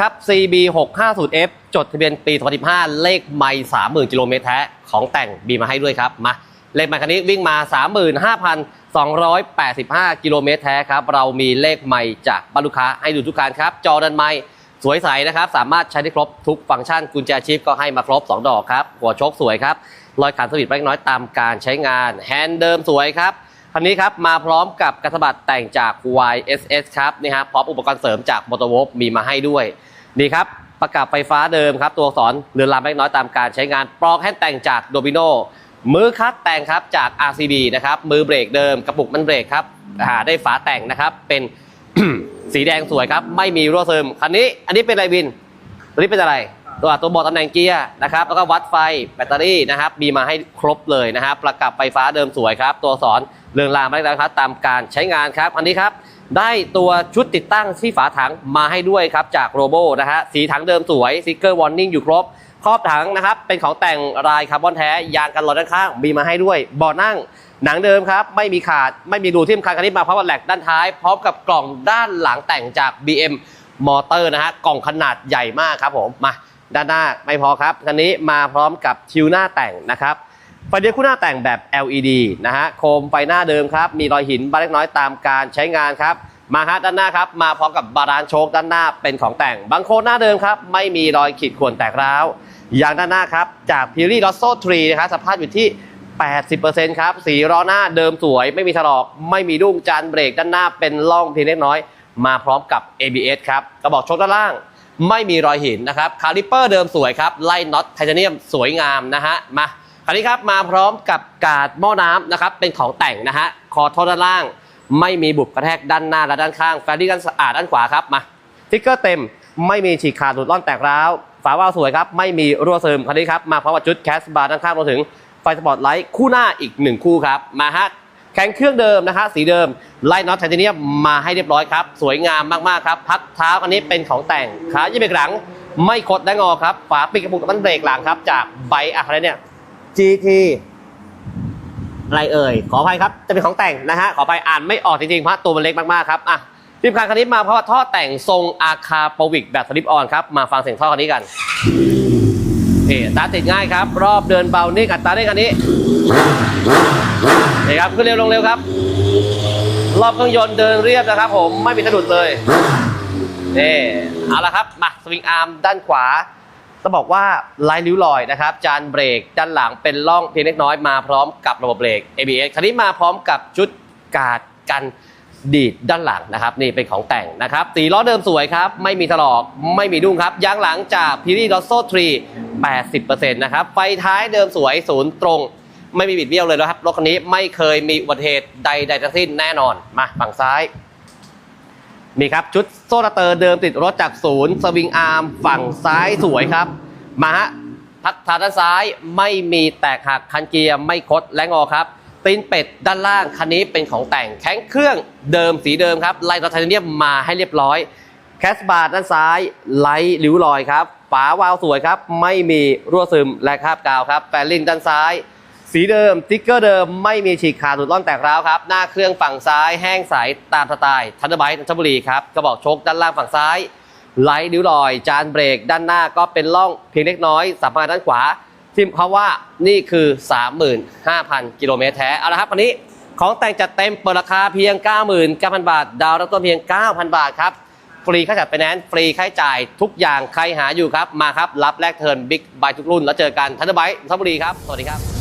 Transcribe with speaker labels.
Speaker 1: ครับ CB 650F จดทะเบียนปี 2015 เลขไม่30,000 กิโลเมตรแท้ ของแต่งบีมาให้ด้วยครับ มา เลขไมค์คันนี้วิ่งมา 35,285 กิโลเมตรแท้ครับ เรามีเลขไมค์จากบ้านลูกค้าให้ดูทุกการครับ จอดันไมค์สวยใสนะครับ สามารถใช้ได้ครบทุกฟังก์ชันกุญแจชิปก็ให้มาครบ 2 ดอกครับ หัวโชคสวยครับ รอยขันสวิตช์เล็กน้อยตามการใช้งาน แฮนด์เดิมสวยครับ คันนี้ครับมาพร้อมกับกระสบัดแต่งจาก YSS ครับนี่ฮะพร้อมอุปกรณ์เสริมจาก m o t o w o l f มีมาให้ด้วยนี่ครับประกับไฟฟ้าเดิมครับ ตัวสอักษรเรือนรามเล็กน้อยตามการใช้งานปลอกแฮนด์แต่งจากโดบิโนมือคัดแต่งครับจาก RCB นะครับมือเบรกเดิมกระปุกมันเบรกครับหาได้ฝาแต่งนะครับเป็นสีแดงสวยครับ ไม่มีรั่วซึมคันนี้อันนี้เป็นอะไรวินตัวนี้เป็นอะไร ตัวตัวบอกตำแหน่งเกียร์นะครับแล้วก็วัดไฟแบตเตอรี่นะครับมีมาให้ครบเลยนะครับประกับไฟฟ้าเดิมสวยครับ ตัวสอนเรืองรามอะไรนะครับตามการใช้งานครับ อันนี้ครับได้ตัวชุดติดตั้งที่ฝาถังมาให้ด้วยครับจากโรโบนะฮะสีถังเดิมสวยสติกเกอร์วอร์นิ่งอยู่ครบครอบถังนะครับเป็นของแต่งลายคาร์บอนแท้ยางกันรอด้านข้างมีมาให้ด้วยเบาะนั่งหนังเดิมครับ ไม่มีขาดไม่มีรูที่สำคัญคันนี้มาพร้อมกับแหลกด้านท้าย พร้อมกับกล่องด้านหลังแต่งจาก BM มอเตอร์นะฮะกล่องขนาดใหญ่มากครับผมมา ด้านหน้าไม่พอครับคันนี้มาพร้อมกับทิวหน้าแต่งนะครับไฟเดียวคู่หน้าแต่งแบบ LED นะฮะโคมไฟหน้าเดิมครับ มีรอยหินบ้างเล็กน้อยตามการใช้งานครับมาฮะด้านหน้าครับมาพร้อมกับบาดานโชคด้านหน้าเป็นของแต่งบางโคหน้าเดิมครับ ไม่มีรอยขีดข่วนแตกร้าว ยางด้านหน้าครับ จากพิรี่ลอสโซทรีนะครับสภาพอยู่ที่ 80%ครับ สีล้อหน้าเดิมสวย ไม่มีถลอกไม่มีดุ้งจานเบรกด้านหน้าเป็นร่องเพียงเล็กน้อย มาพร้อมกับ ABS ครับกระบอกโชคด้านล่าง ไม่มีรอยหินนะครับคาลิปเปอร์เดิมสวยครับไล่น็อตไทเทเนียมสวยงามนะฮะมาคันนี้ครับมาพร้อมกับกาดหม้อน้ำนะครับเป็นของแต่งนะฮะคอท่อด้านล่าง ไม่มีบุบกระแทกด้านหน้าและด้านข้างแฟรดี้กันสะอาดด้านขวาครับมาสติ๊กเกอร์เต็มไม่มีฉีกขาดหลุดร่อนแตกร้าวฝาว่าวสวยครับไม่มีรั่วซึมคันนี้ครับมาพร้อมกับชุดแคสบาร์ด้านข้างรวมถึงไฟสปอตไลท์คู่หน้าอีกหนึ่งคู่ครับมาฮะ แข็งเครื่องเดิมนะฮะสีเดิมไล่น็อตไทเทเนียมมาให้เรียบร้อยครับ สวยงามมากๆครับ พักเท้าอันนี้เป็นของแต่งขายี่เบรกหลัง ไม่คดและงอครับ ฝาปิดกระปุกน้ำมันเบรกหลังครับ จากไบอะไรเนี่ย GT อะไรเอ่ย ขออภัยครับ จะเป็นของแต่งนะฮะ ขออภัยอ่านไม่ออกจริงๆเพราะตัวมันเล็กมากๆครับอะทีมคันคันนี้มาเพราะว่าท่อแต่งทรงอาคาโปวิกแบบสลิปออนครับมาฟังเสียงท่อคันนี้กันนี่ตาติดง่ายครับ รอบเดินเบานิ่งอัตราเร่งคันนี้ นี่ครับขึ้นเร็วลงเร็วครับ รอบเครื่องยนต์เดินเรียบนะครับ ผมไม่มีสะดุดเลยนี่เอาละครับมาสวิงอาร์มด้านขวาต้องบอกว่าลายนิ้วลอยนะครับ จานเบรกด้านหลังเป็นร่องเพียงเล็กน้อยมาพร้อมกับระบบเบรก ABS คันนี้มาพร้อมกับชุดกาดกันดีดด้านหลังนะครับนี่เป็นของแต่งนะครับสีล้อเดิมสวยครับ ไม่มีถลอกไม่มีดุ้งครับยางหลังจากพิรี่ลอโซ่3 80%นะครับไฟท้ายเดิมสวยศูนย์ตรง ไม่มีบิดเบี้ยวเลยนะครับรถคันนี้ไม่เคยมีอุบัติเหตุใดๆทั้งสิ้นแน่นอนมาฝั่งซ้ายนี่ครับชุดโซ่เตอร์เดิมติดรถจากศูนย์สวิงอาร์มฝั่งซ้ายสวยครับ มาฮะพักทางด้านซ้ายไม่มีแตกหักคันเกียร์ไม่คดและงอครับตีนเป็ดด้านล่างคันนี้เป็นของแต่งแข็งเครื่องเดิมสีเดิมครับไล่ตัวไทเทเนียมมาให้เรียบร้อย แคสบาร์ด้านซ้ายไลท์ริ้วรอยครับฝาวาล์วสวยครับ ไม่มีรั่วซึมและคราบกาวครับแฟลิงด้านซ้าย สีเดิมติ๊กเกอร์เดิมไม่มีฉีกขาดหลุดร่อนแตกร้าวครับ หน้าเครื่องฝั่งซ้ายแห้งใสตามสไตล์ทันเดอร์ไบต์นนทบุรีครับกระบอกชคด้านล่างฝั่งซ้ายไลท์นิ้วรอย จานเบรก ด้านหน้าก็เป็นร่องเพียงเล็กน้อยสัมพันธ์ด้านขวาทิมเขาว่านี่คือ 35,000 กิโลเมตรแท้ เอาละครับวันนี้ของแต่งจัดเต็มเปิดราคาเพียง 99,000 บาท ดาวน์ริ่มต้นเพียง 9,000 บาทครับ ฟรีค่าจัดไปแนนฟรีค่าจ่ายทุกอย่างใครหาอยู่ครับ มาครับ รับแลกเทิร์นบิ๊กบายทุกรุ่น แล้วเจอกันทันเดอร์ไบต์นนทบุรีครับ สวัสดีครับ